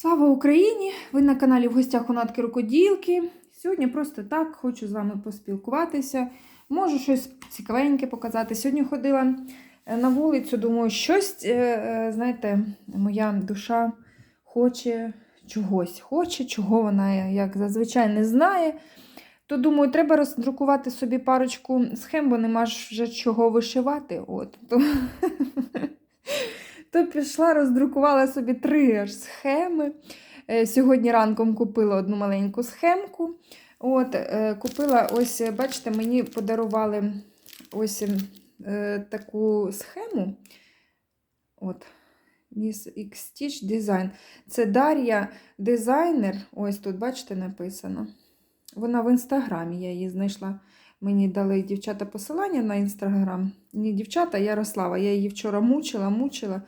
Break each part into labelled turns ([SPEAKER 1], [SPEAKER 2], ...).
[SPEAKER 1] Слава Україні! Ви на каналі в гостях у Натки Рукоділки. Сьогодні просто так хочу з вами поспілкуватися. Можу щось цікавеньке показати. Сьогодні ходила е, на вулицю, думаю, щось, е, е, знаєте, моя душа хоче чогось, хоче, чого вона, як зазвичай, не знає. То думаю, треба роздрукувати собі парочку схем, бо нема ж вже чого вишивати. От. То... Пішла, роздрукувала собі три аж схеми. Е, Сьогодні ранком купила одну маленьку схемку. От, е, Купила, ось, бачите, мені подарували ось е, таку схему. От, Miss X Design. Це Дар'я дизайнер. Ось тут, бачите, написано. Вона в інстаграмі, я її знайшла. Мені дали дівчата посилання на інстаграм. Не дівчата, Ярослава. Я її вчора мучила, мучила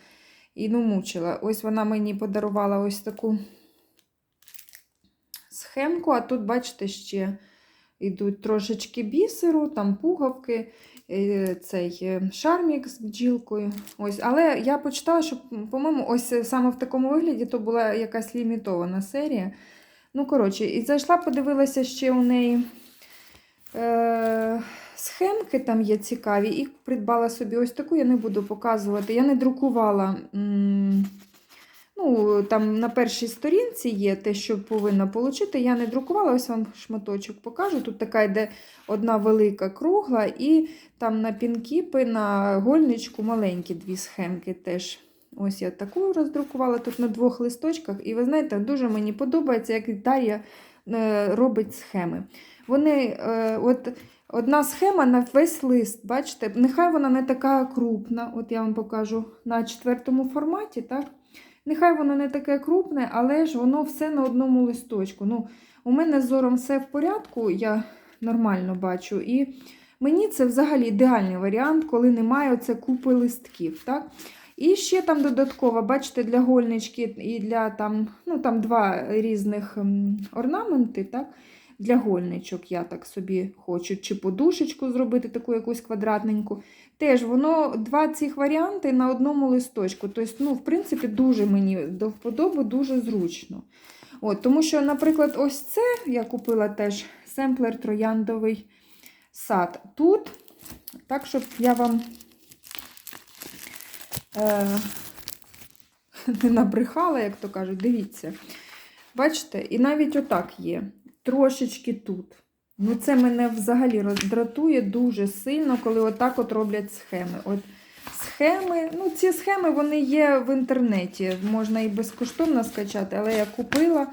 [SPEAKER 1] і ну мучила. Ось вона мені подарувала ось таку схемку, а тут, бачите, ще йдуть трошечки бісеру, там пуговки, е, цей е, шармік з бджілкою. Ось. Але я почитала, що, по-моєму, ось саме в такому вигляді то була якась лімітована серія. Ну, коротше, і зайшла, подивилася ще у неї. Е, Схемки там є цікаві, і придбала собі ось таку, я не буду показувати. Я не друкувала. Ну, Там на першій сторінці є те, що повинна отримати. Я не друкувала, ось вам шматочок покажу. Тут така йде одна велика кругла, і там на пінкіпи, на гольничку маленькі дві схемки теж. Ось я таку роздрукувала тут на двох листочках. І ви знаєте, дуже мені подобається, як Дар'я е, робить схеми. Вони, е, от Одна схема на весь лист, бачите, нехай вона не така крупна, от я вам покажу на четвертому форматі, так? Нехай воно не таке крупне, але ж воно все на одному листочку. Ну, У мене з зором все в порядку, я нормально бачу. І мені це взагалі ідеальний варіант, коли немає оце купи листків. так? І ще там додатково, бачите, для гольнички і для там, ну, там два різних орнаменти. так? Для гольничок я так собі хочу, чи подушечку зробити, таку якусь квадратненьку. Теж воно два цих варіанти на одному листочку. Тобто, ну, в принципі, дуже мені до вподоби, дуже зручно. От, Тому що, наприклад, ось це я купила теж семплер трояндовий сад. Тут, так, щоб я вам е, не набрехала, як то кажуть, дивіться. Бачите, і навіть отак є трошечки тут. Ну, це мене взагалі роздратує дуже сильно, коли отак от роблять схеми. От Схеми, ну ці схеми вони є в інтернеті. Можна і безкоштовно скачати, але я купила,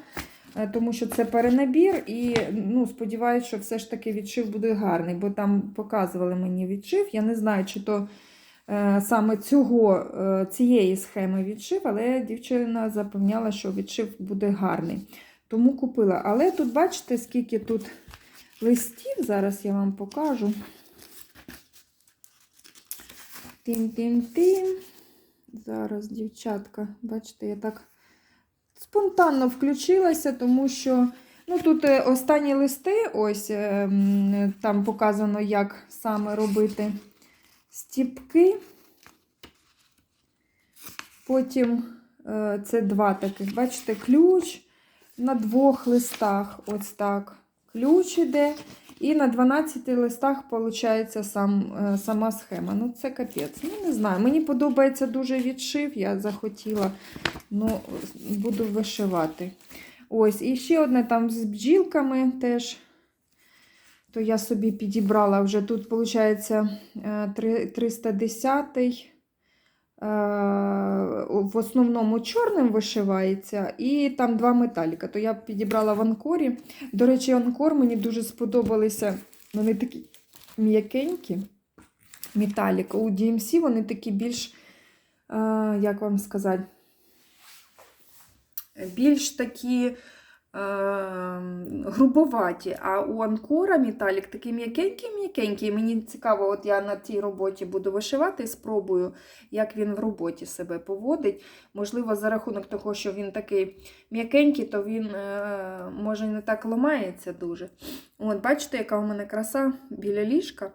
[SPEAKER 1] е, тому що це перенабір, і ну, сподіваюся, що все ж таки відшив буде гарний, бо там показували мені відшив. Я не знаю, чи то е, саме цього, е, цієї схеми відшив, але дівчина запевняла, що відшив буде гарний. Тому купила. Але тут, бачите, скільки тут листів, зараз я вам покажу. Тим-тим-тим. Зараз, дівчатка, бачите, я так спонтанно включилася, тому що ну, тут е, останні листи, ось ем, там показано, як саме робити стіпки. Потім е, це два таких, бачите, ключ на двох листах, ось так, ключ іде. І на 12 листах, виходить, сам, е, сама схема. Ну, це капець. Ну, не знаю. Мені подобається дуже відшив, я захотіла, ну, буду вишивати. Ось, і ще одне там з бджілками теж. То я собі підібрала вже тут, виходить, 310 Е, в основному чорним вишивається, і там два металіка. То я підібрала в анкорі. До речі, анкор мені дуже сподобалися. Вони такі м'якенькі. Металік. У DMC вони такі більш, е, як вам сказати, більш такі Ем, грубоваті, а у Анкора металік такий м'якенький-м'якенький. Мені цікаво, от я на цій роботі буду вишивати, спробую, як він в роботі себе поводить. Можливо, за рахунок того, що він такий м'якенький, то він е, може не так ламається дуже. От, Бачите, яка у мене краса біля ліжка.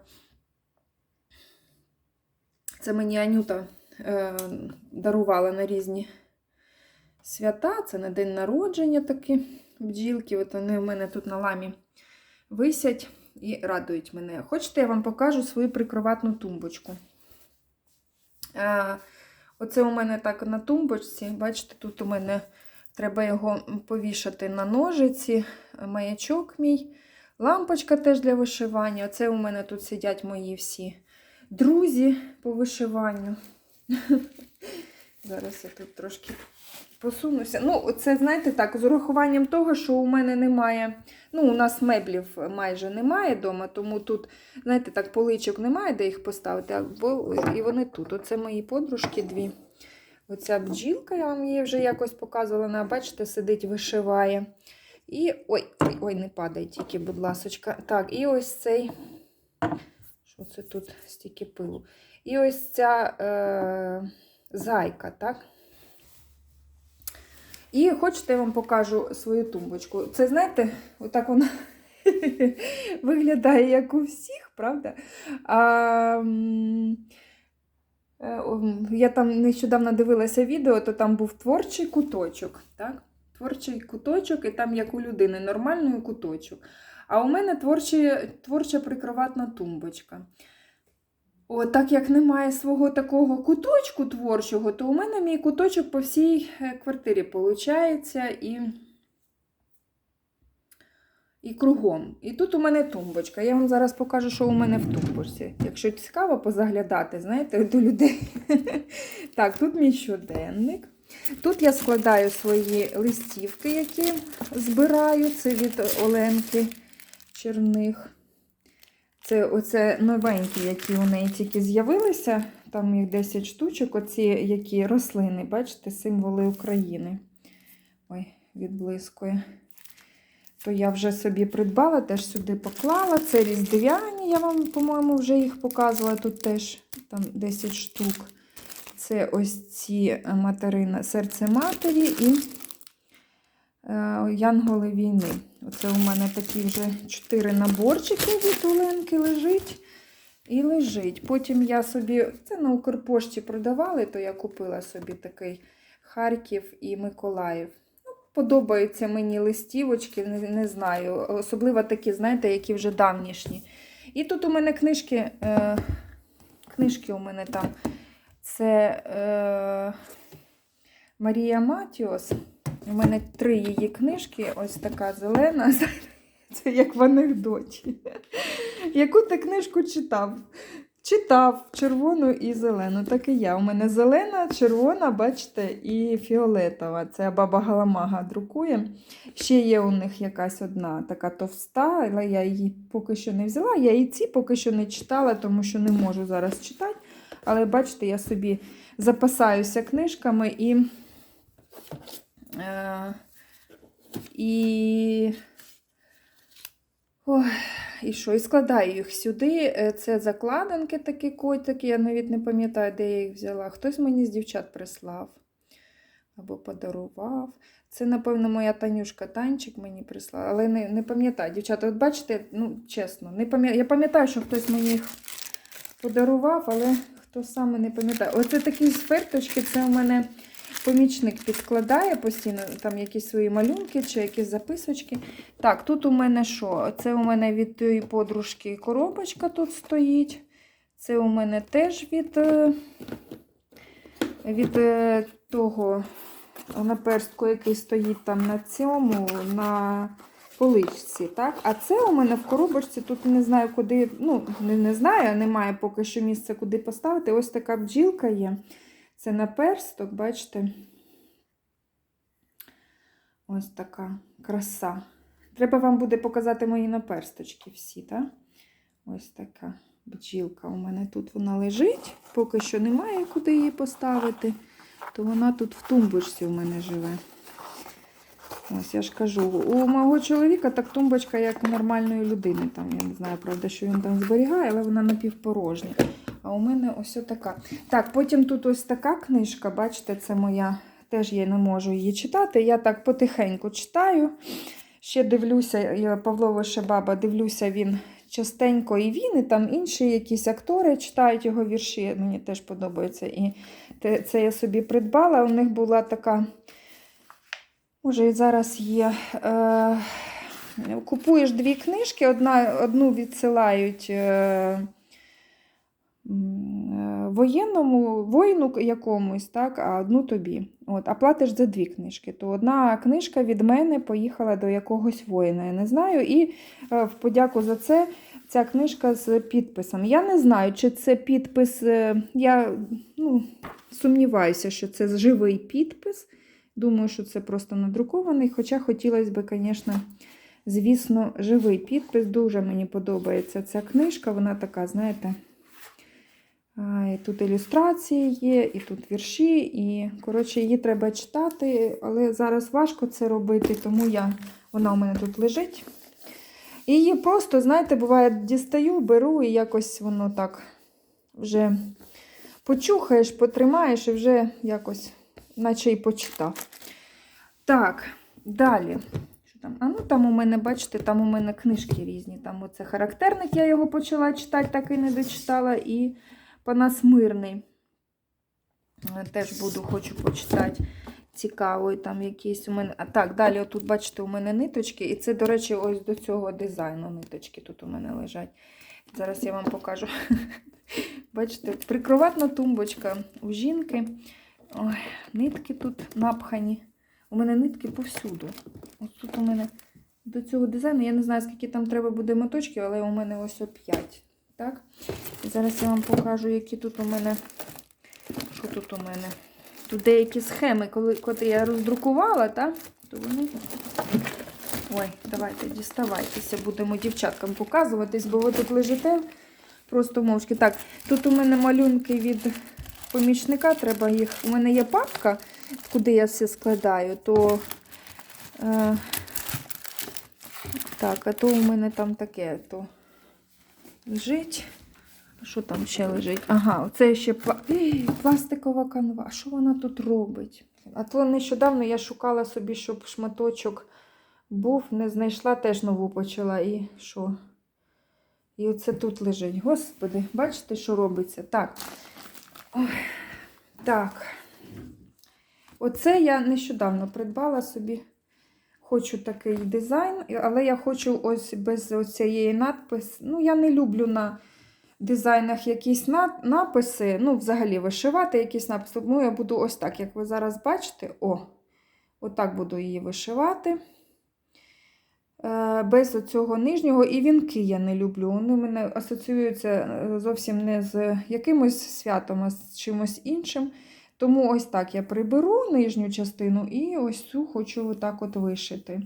[SPEAKER 1] Це мені Анюта е, дарувала на різні свята, це на день народження такі бджілки. От вони у мене тут на ламі висять і радують мене. Хочете, я вам покажу свою прикроватну тумбочку. Е, Оце у мене так на тумбочці. Бачите, тут у мене треба його повішати на ножиці, маячок мій, лампочка теж для вишивання. Оце у мене тут сидять мої всі друзі по вишиванню. Зараз я тут трошки посунуся. Ну, це, знаєте, так, з урахуванням того, що у мене немає. Ну, у нас меблів майже немає вдома, тому тут, знаєте, так, поличок немає, де їх поставити, або і вони тут. Оце мої подружки дві. Оця бджілка, я вам її вже якось показувала, вона, бачите, сидить, вишиває. І. Ой, ой, ой, не падай тільки, будь ласочка. Так, і ось цей. Що це тут стільки пилу? І ось ця е, зайка, так? І хочете, я вам покажу свою тумбочку. Це, знаєте, отак вона виглядає, як у всіх, правда? А, е, я там нещодавно дивилася відео, то там був творчий куточок. Так? Творчий куточок, і там, як у людини, нормальний куточок. А у мене творчі, творча прикроватна тумбочка. О, так як немає свого такого куточку творчого, то у мене мій куточок по всій е, квартирі виходить і, і кругом. І тут у мене тумбочка. Я вам зараз покажу, що у мене в тумбочці. Якщо цікаво позаглядати, знаєте, до людей. Так, тут мій щоденник. Тут я складаю свої листівки, які збираю. Це від Оленки Черних. Це оце новенькі, які у неї тільки з'явилися. Там їх 10 штучок, оці які рослини, бачите, символи України. Ой, відблискує. То я вже собі придбала, теж сюди поклала. Це різдвяні, я вам, по-моєму, вже їх показувала. Тут теж там 10 штук. Це ось ці материна, серце матері і Янголи війни. Оце у мене такі вже 4 наборчики від Оленки лежить. І лежить. Потім я собі, це на Укрпошті продавали, то я купила собі такий Харків і Миколаїв. Ну, подобаються мені листівочки, не, не знаю. Особливо такі, знаєте, які вже давнішні. І тут у мене книжки, е, книжки у мене там. Це е, Марія Матіос. У мене три її книжки, ось така зелена. Це як в анекдоті. Яку ти книжку читав? Читав червону і зелену. Так і я. У мене зелена, червона, бачите, і фіолетова. Це баба Галамага друкує. Ще є у них якась одна така товста, але я її поки що не взяла. Я і ці поки що не читала, тому що не можу зараз читати. Але бачите, я собі запасаюся книжками і. Е, і. Ой, і що? І складаю їх сюди. Е, Це закладинки такі котики, я навіть не пам'ятаю, де я їх взяла. Хтось мені з дівчат прислав або подарував. Це, напевно, моя Танюшка Танчик мені прислала, але не, не пам'ятаю. Дівчата, от бачите, ну, чесно, не пам'ятаю. Я пам'ятаю, що хтось мені їх подарував, але хто саме не пам'ятає. Оце такі сферточки, це у мене помічник підкладає постійно, там якісь свої малюнки чи якісь записочки. Так, тут у мене що? Це у мене від тієї подружки коробочка тут стоїть. Це у мене теж від, е, від е, того наперстку, який стоїть там на цьому, на поличці. Так? А це у мене в коробочці, тут не знаю, куди, ну, не, не знаю, немає поки що місця, куди поставити. Ось така бджілка є. Це наперсток, бачите? Ось така краса. Треба вам буде показати мої наперсточки всі, так? Ось така бджілка у мене тут вона лежить. Поки що немає куди її поставити, то вона тут в тумбочці у мене живе. Ось я ж кажу, у мого чоловіка так тумбочка, як у нормальної людини. Там, я не знаю, правда, що він там зберігає, але вона напівпорожня. А у мене ось така. Так, потім тут ось така книжка, бачите, це моя. Теж я не можу її читати. Я так потихеньку читаю. Ще дивлюся, Павло Вишебаба, дивлюся, він частенько і він, і там інші якісь актори читають його вірші. Мені теж подобається. І це я собі придбала. У них була така Може, і зараз є. Е, купуєш дві книжки, одна, одну відсилають е, воєнному, воїну якомусь, так, а одну тобі. От, а платиш за дві книжки. То одна книжка від мене поїхала до якогось воїна, я не знаю. І е, в подяку за це ця книжка з підписом. Я не знаю, чи це підпис. е, Я ну, сумніваюся, що це живий підпис. Думаю, що це просто надрукований. Хоча хотілося б, звісно, звісно, живий підпис. Дуже мені подобається ця книжка. Вона така, знаєте, і тут ілюстрації є, і тут вірші, і, коротше, її треба читати, але зараз важко це робити, тому я, вона у мене тут лежить. І її просто, знаєте, буває, дістаю, беру і якось воно так вже почухаєш, потримаєш і вже якось, наче і почитав. Так, далі. Що там? А ну там у мене, бачите, там у мене книжки різні. Там оце характерник, я його почала читати, так і не дочитала. І Панас Мирний. Теж буду, хочу почитати. Цікаво, і там якісь у мене. А так, далі, отут, бачите, у мене ниточки. І це, до речі, ось до цього дизайну ниточки тут у мене лежать. Зараз я вам покажу. Бачите, прикроватна тумбочка у жінки. Ой, нитки тут напхані. У мене нитки повсюду. Ось тут у мене до цього дизайну, я не знаю, скільки там треба буде моточків, але у мене ось о 5. Так? Зараз я вам покажу, які тут у мене. Що тут у мене? Тут деякі схеми, коли, коли я роздрукувала, так? то вони. Ой, давайте діставайтеся, будемо дівчаткам показуватись, бо ви тут лежите просто мовчки. Так, тут у мене малюнки від помічника, треба їх. У мене є папка, куди я все складаю, то. Е, так, а то у мене там таке, то лежить. Що там ще лежить? Ага, оце ще пла... Ей, пластикова канва. Що вона тут робить? А то нещодавно я шукала собі, щоб шматочок був, не знайшла, теж нову почала. І що? І оце тут лежить. Господи, бачите, що робиться? Так. Ой. Так. Оце я нещодавно придбала собі. Хочу такий дизайн, але я хочу ось без цієї надпис. Ну, я не люблю на дизайнах якісь на- написи, ну, взагалі вишивати якісь написи. Тому я буду ось так, як ви зараз бачите, о, отак буду її вишивати. Е, Без оцього нижнього і вінки я не люблю. Вони мене асоціюються е, зовсім не з якимось святом, а з чимось іншим. Тому ось так я приберу нижню частину і ось цю хочу отак от вишити.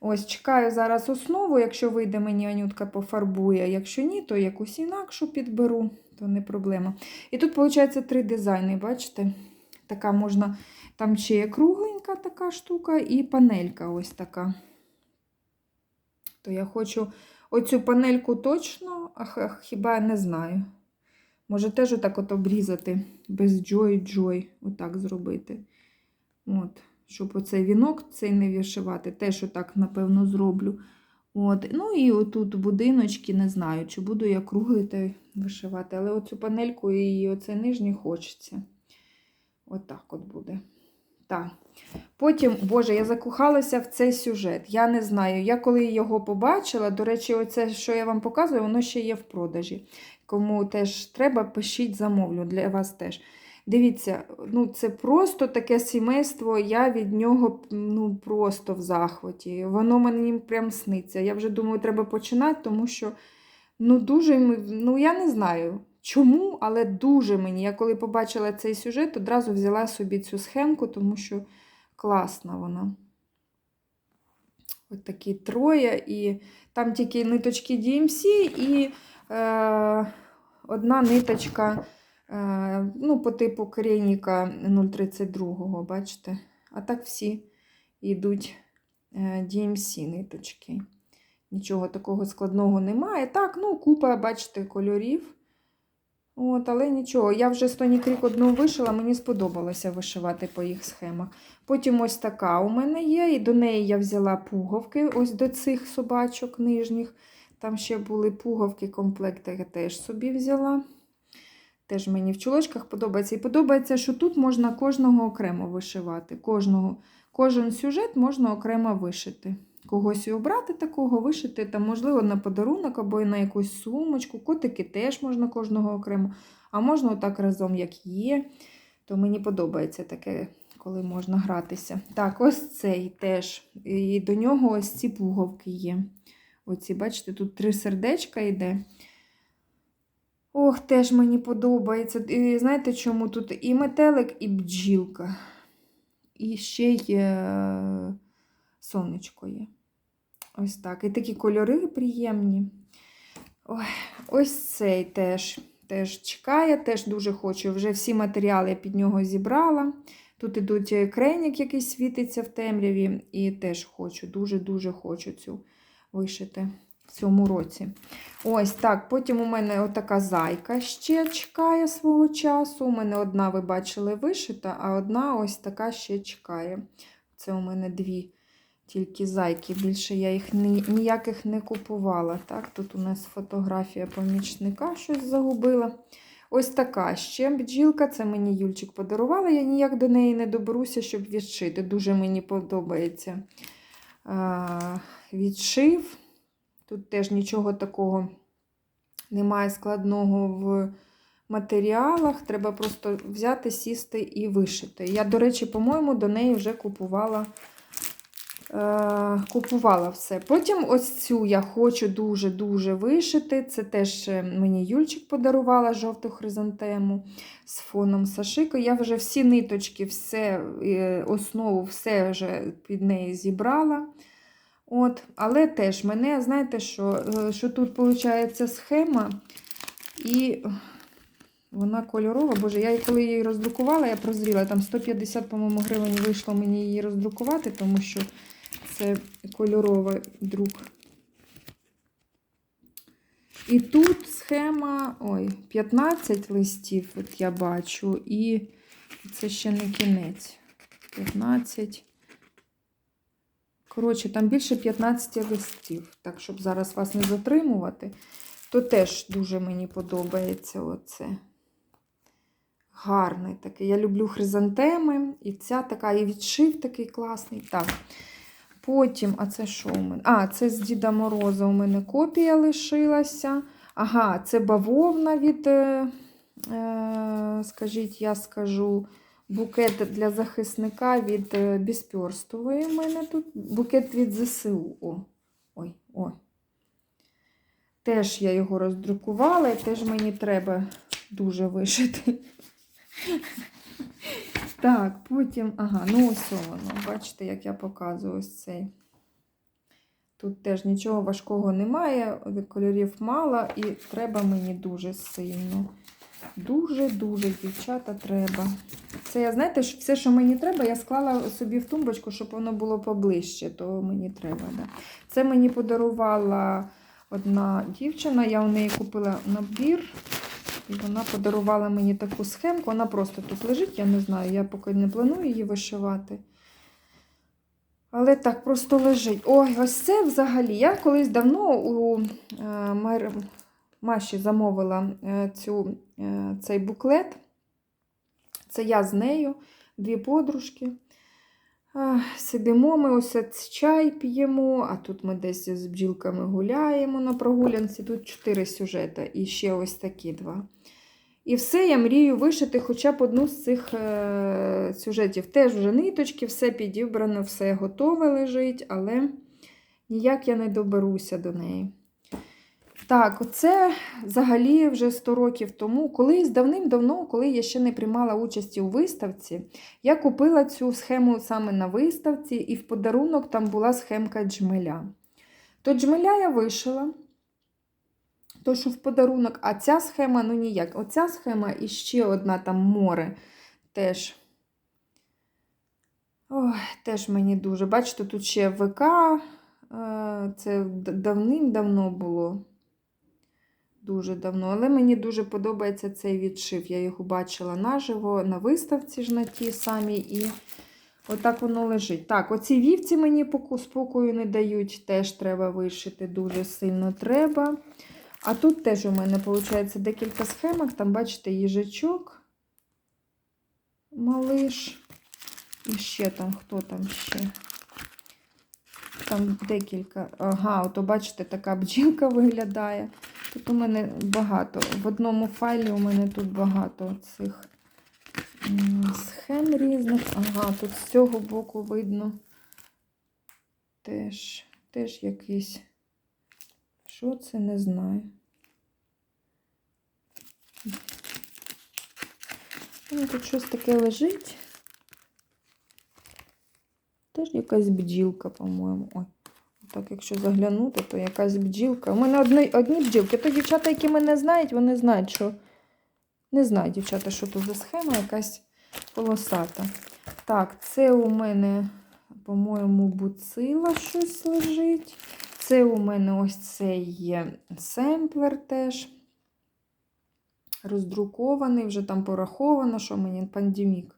[SPEAKER 1] Ось, чекаю зараз основу, якщо вийде мені Анютка пофарбує. Якщо ні, то якусь інакшу підберу, то не проблема. І тут, виходить, три дизайни, бачите? Така можна, там ще є кругленька така штука і панелька ось така. То я хочу оцю панельку точно, а хіба я не знаю. Може теж отак от обрізати без джой-джой, отак зробити. От, щоб оцей вінок цей не вишивати, теж отак, напевно, зроблю. От. Ну і отут будиночки, не знаю, чи буду я круглити вишивати, але оцю панельку і оцей нижній хочеться. Отак от буде. Так. Потім, Боже, я закохалася в цей сюжет. Я не знаю. Я коли його побачила, до речі, оце, що я вам показую, воно ще є в продажі. Кому теж треба, пишіть замовлю для вас теж. Дивіться, ну це просто таке сімейство, я від нього ну, просто в захваті. Воно мені прям сниться. Я вже думаю, треба починати, тому що ну, дуже, ну я не знаю чому, але дуже мені. Я коли побачила цей сюжет, одразу взяла собі цю схемку, тому що класна вона. От такі троє, і там тільки ниточки DMC і одна ниточка е, ну, по типу Крейніка 032, бачите? А так всі йдуть е, DMC ниточки. Нічого такого складного немає. Так, ну, купа, бачите, кольорів. От, але нічого, я вже Стоні Крік одну вишила, мені сподобалося вишивати по їх схемах. Потім ось така у мене є, і до неї я взяла пуговки, ось до цих собачок нижніх. Там ще були пуговки, комплекти я теж собі взяла. Теж мені в чулочках подобається. І подобається, що тут можна кожного окремо вишивати. Кожного, кожен сюжет можна окремо вишити. Когось і обрати такого, вишити, там, можливо, на подарунок або на якусь сумочку. Котики теж можна кожного окремо. А можна отак разом, як є. То мені подобається таке, коли можна гратися. Так, ось цей теж. І до нього ось ці пуговки є. Оці, бачите, тут три сердечка йде. Ох, теж мені подобається. І знаєте чому? Тут і метелик, і бджілка. І ще й е, сонечко є. Ось так. І такі кольори приємні. Ой, ось цей теж. Теж чекає, теж дуже хочу. Вже всі матеріали я під нього зібрала. Тут ідуть кренік, який світиться в темряві, і теж хочу, дуже-дуже хочу цю вишити в цьому році. Ось так. Потім у мене отака зайка ще чекає свого часу. У мене одна, ви бачили, вишита, а одна ось така ще чекає. Це у мене дві тільки зайки. Більше я їх ні- ніяких не купувала. Так, Тут у нас фотографія помічника, щось загубила. Ось така ще бджілка, це мені Юльчик подарувала. Я ніяк до неї не доберуся, щоб відшити. Дуже мені подобається відшив. Тут теж нічого такого немає складного в матеріалах. Треба просто взяти, сісти і вишити. Я, до речі, по-моєму, до неї вже купувала. Е, купувала все. Потім ось цю я хочу дуже-дуже вишити. Це теж е, мені Юльчик подарувала жовту хризантему з фоном Сашико. Я вже всі ниточки, все, е, основу, все вже під неї зібрала. От, Але теж мене, знаєте, що, що тут виходить схема, і вона кольорова. Боже, я коли її роздрукувала, я прозріла. Там 150, по-моєму, гривень вийшло мені її роздрукувати, тому що це кольоровий друк. І тут схема, ой, 15 листів, от я бачу, і це ще не кінець. 15. Коротше, там більше 15 листів. Так, щоб зараз вас не затримувати, то теж дуже мені подобається оце. Гарний такий. Я люблю хризантеми. І ця така, і відшив такий класний. Так. Потім, а це що у мене? А, це з Діда Мороза у мене копія лишилася. Ага, це бавовна від, е, е, скажіть, я скажу, букет для захисника від е, Біспьорстової. У мене тут букет від ЗСУ. О, ой, ой. Теж я його роздрукувала, і теж мені треба дуже вишити. Так, потім, ага, ну ось воно. Бачите, як я показую ось цей. Тут теж нічого важкого немає, кольорів мало, і треба мені дуже сильно. Дуже-дуже, дівчата, треба. Це, я, знаєте, все, що мені треба, я склала собі в тумбочку, щоб воно було поближче, то мені треба. Да. Це мені подарувала одна дівчина, я у неї купила набір. Вона подарувала мені таку схемку. Вона просто тут лежить, я не знаю, я поки не планую її вишивати. Але так, просто лежить. Ой, ось це взагалі. Я колись давно у е, Маші замовила е, цю, е, цей буклет. Це я з нею, дві подружки. Сидимо, ми ось чай п'ємо, а тут ми десь з бджілками гуляємо на прогулянці. Тут чотири сюжети і ще ось такі два. І все я мрію вишити хоча б одну з цих е, сюжетів. Теж вже ниточки, все підібрано, все готове лежить, але ніяк я не доберуся до неї. Так, оце взагалі вже 100 років тому, колись давним-давно, коли я ще не приймала участі у виставці, я купила цю схему саме на виставці, і в подарунок там була схемка джмеля. То джмеля я вишила, то що в подарунок, а ця схема, ну ніяк. Оця схема і ще одна там море теж. Ой, теж мені дуже. Бачите, тут ще ВК, е, це давним-давно було. Дуже давно, але мені дуже подобається цей відшив. Я його бачила наживо на виставці ж на тій самій, і отак воно лежить. Так, оці вівці мені спокою не дають, теж треба вишити, дуже сильно треба. А тут теж у мене, виходить, декілька схемок. Там, бачите, їжачок, малиш. І ще там, хто там ще? Там декілька. Ага, ото бачите, така бджілка виглядає. Тут у мене багато. В одному файлі у мене тут багато цих схем різних. Ага, тут з цього боку видно теж, теж якийсь. Що це, не знаю. Тут щось таке лежить. Теж якась бджілка, по-моєму. Ой, так, якщо заглянути, то якась бджілка. У мене одні, одні бджілки. То дівчата, які мене знають, вони знають, що не знають, дівчата, що тут за схема, якась полосата. Так, це у мене, по-моєму, буцила щось лежить. Це у мене ось цей семплер теж. Роздрукований, вже там пораховано, що мені пандемік.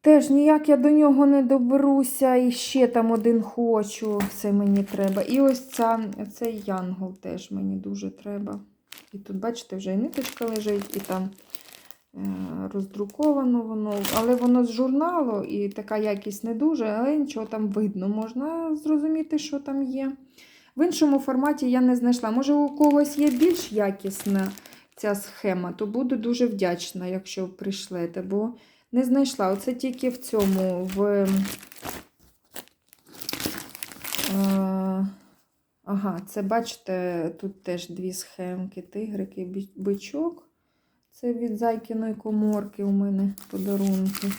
[SPEAKER 1] Теж ніяк я до нього не доберуся. І ще там один хочу. Це мені треба. І ось ця, цей янгол теж мені дуже треба. І тут, бачите, вже і ниточка лежить, і там роздруковано воно. Але воно з журналу, і така якість не дуже, але нічого там видно. Можна зрозуміти, що там є. В іншому форматі я не знайшла. Може, у когось є більш якісна ця схема, то буду дуже вдячна, якщо прийшлете. Бо не знайшла. Оце тільки в цьому, в. Е, ага, це бачите, тут теж дві схемки: тигрик і бичок. Це від зайкиної коморки у мене подарунки.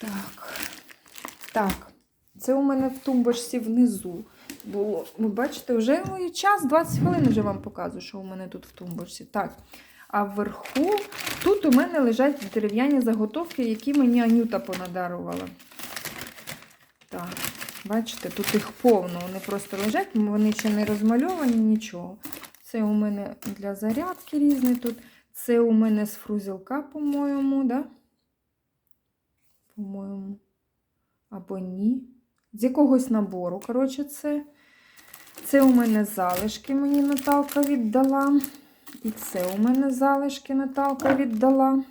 [SPEAKER 1] Так. Так. Це у мене в тумбочці внизу було. Ви бачите, вже ой, час, 20 хвилин вже вам показую, що у мене тут в тумбочці. Так. А вверху тут у мене лежать дерев'яні заготовки, які мені Анюта понадарувала. Так, бачите, тут їх повно. Вони просто лежать, вони ще не розмальовані, нічого. Це у мене для зарядки різні тут. Це у мене з фрузілка, по-моєму, да? По-моєму. Або ні. З якогось набору, коротше, це. Це у мене залишки мені Наталка віддала. І це у мене залишки Наталка віддала.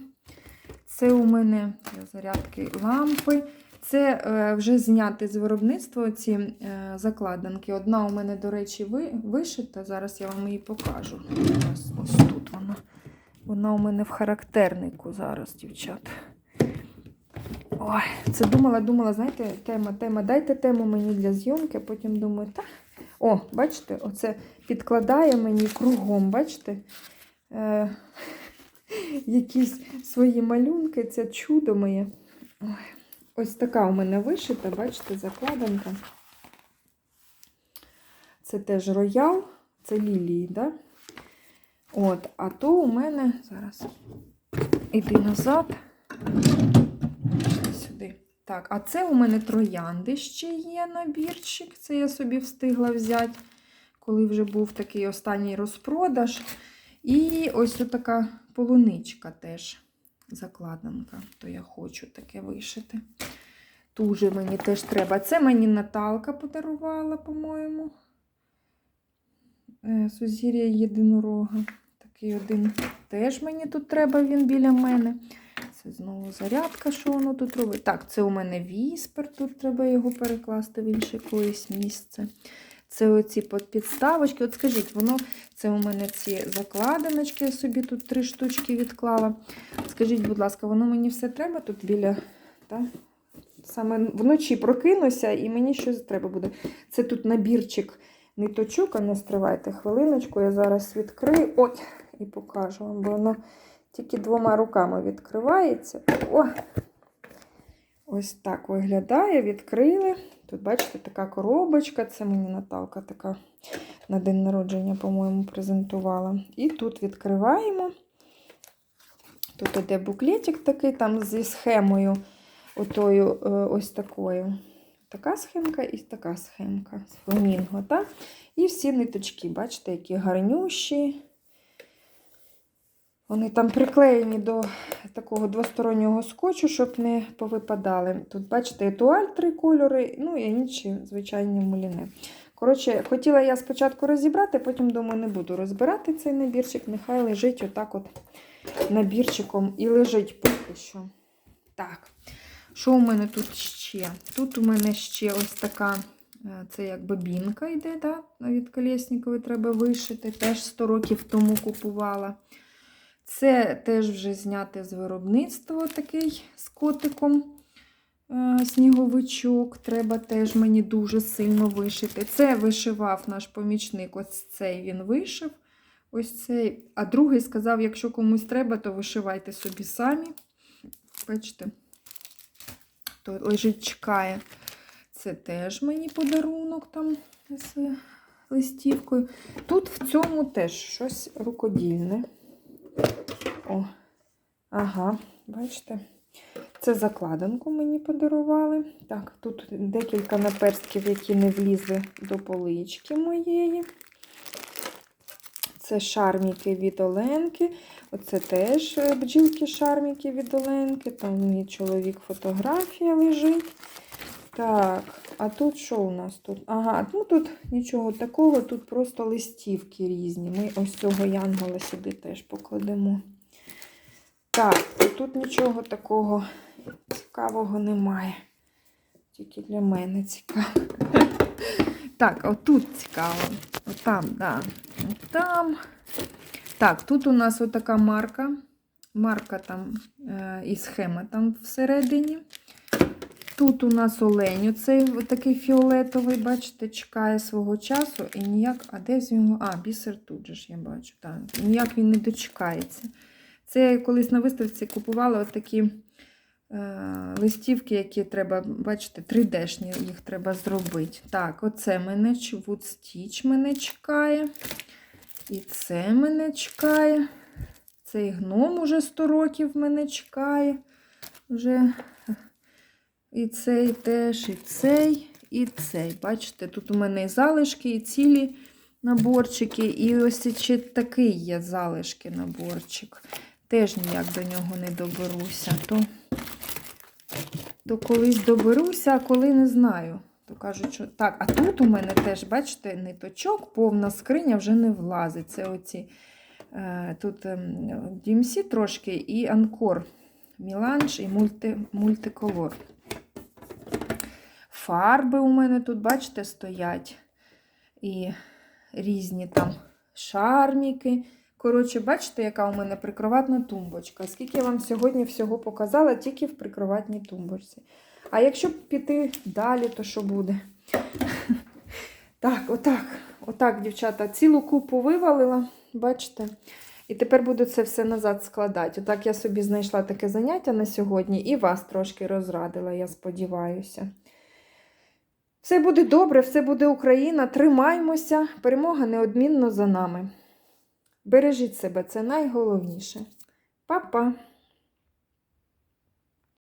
[SPEAKER 1] Це у мене зарядки лампи. Це е, вже зняти з виробництва ці е, закладинки. Одна у мене, до речі, ви, вишита. Зараз я вам її покажу. Ось, ось тут вона. Вона у мене в характернику зараз, дівчата. Ой, це думала, думала, знаєте, тема, тема. Дайте тему мені для зйомки, потім думаю, так. О, бачите, оце підкладає мені кругом, бачите? Е, якісь свої малюнки, це чудо моє. Ой. Ось така у мене вишита, бачите, закладинка. Це теж роял, це лілії, да? От, а то у мене зараз іди назад. Сюди. Так, а це у мене троянди ще є набірчик. Це я собі встигла взяти, коли вже був такий останній розпродаж. І ось така полуничка теж закладинка. То я хочу таке вишити. Дуже мені теж треба. Це мені Наталка подарувала, по-моєму. Е, Сузір'я єдинорога. Такий один теж мені тут треба, він біля мене. Це знову зарядка, що воно тут робить. Так, це у мене віспер, тут треба його перекласти в інше якоїсь місце. Це оці підставочки. От скажіть, воно, це у мене ці закладиночки, я собі тут три штучки відклала. Скажіть, будь ласка, воно мені все треба тут біля. Так? Саме вночі прокинуся і мені щось треба буде. Це тут набірчик ниточок, а не стривайте хвилиночку, я зараз відкрию. Ой, і покажу вам, бо воно тільки двома руками відкривається. О! Ось так виглядає, відкрили. Тут, бачите, така коробочка. Це мені Наталка така на день народження, по-моєму, презентувала. І тут відкриваємо. Тут іде буклетик такий там зі схемою, отою, е, ось такою. Така схемка і така схемка з фламінго. Так? І всі ниточки, бачите, які гарнющі. Вони там приклеєні до такого двостороннього скотчу, щоб не повипадали. Тут, бачите, етуаль три кольори, ну і інші звичайні муліни. Коротше, хотіла я спочатку розібрати, потім думаю, не буду розбирати цей набірчик. Нехай лежить отак от набірчиком і лежить поки що. Так, що у мене тут ще? Тут у мене ще ось така, е, це як бобінка йде, да? від колєсникової треба вишити. Теж 100 років тому купувала. Це теж вже зняте з виробництва такий з котиком е, сніговичок. Треба теж мені дуже сильно вишити. Це вишивав наш помічник. Ось цей він вишив. Ось цей. А другий сказав, якщо комусь треба, то вишивайте собі самі. Бачите, то лежить, чекає. Це теж мені подарунок там з листівкою. Тут в цьому теж щось рукодільне. О, ага, бачите? Це закладинку мені подарували. Так, тут декілька наперстків, які не влізли до полички моєї. Це шарміки від Оленки. Оце теж е, бджілки шарміки від Оленки. Там мій чоловік фотографія лежить. Так, а тут що у нас тут? Ага, ну тут нічого такого, тут просто листівки різні. Ми ось цього янгола сюди теж покладемо. Так, тут нічого такого цікавого немає. Тільки для мене цікаво. Так, отут цікаво. Отам, да. Отам. Так, тут у нас отака марка. Марка там е, і схема там всередині. Тут у нас олень, оцей такий фіолетовий, бачите, чекає свого часу і ніяк. А де з його? А, бісер тут же ж я бачу. Так. Ніяк він не дочекається. Це я колись на виставці купувала такі е, листівки, які треба, бачите, 3D-шні їх треба зробити. Так, оце мене Wood мене чекає. І це мене чекає. Цей гном уже 100 років мене чекає. Вже і цей теж, і цей, і цей. Бачите, тут у мене і залишки, і цілі наборчики, і ось ще такий є залишки наборчик. Теж ніяк до нього не доберуся. То, то колись доберуся, а коли не знаю. То кажуть, що так, а тут у мене теж, бачите, ниточок, повна скриня вже не влазить. Це оці е, тут DMC трошки і анкор. Міланж і мульти, мультиколор. Фарби у мене тут, бачите, стоять. І різні там шарміки. Коротше, бачите, яка у мене прикроватна тумбочка. Скільки я вам сьогодні всього показала, тільки в прикроватній тумбочці. А якщо піти далі, то що буде? Так, отак, отак, дівчата, цілу купу вивалила, бачите? І тепер буду це все назад складати. Отак я собі знайшла таке заняття на сьогодні і вас трошки розрадила, я сподіваюся. Все буде добре, все буде Україна. Тримаймося, перемога неодмінно за нами. Бережіть себе, це найголовніше. Па-па!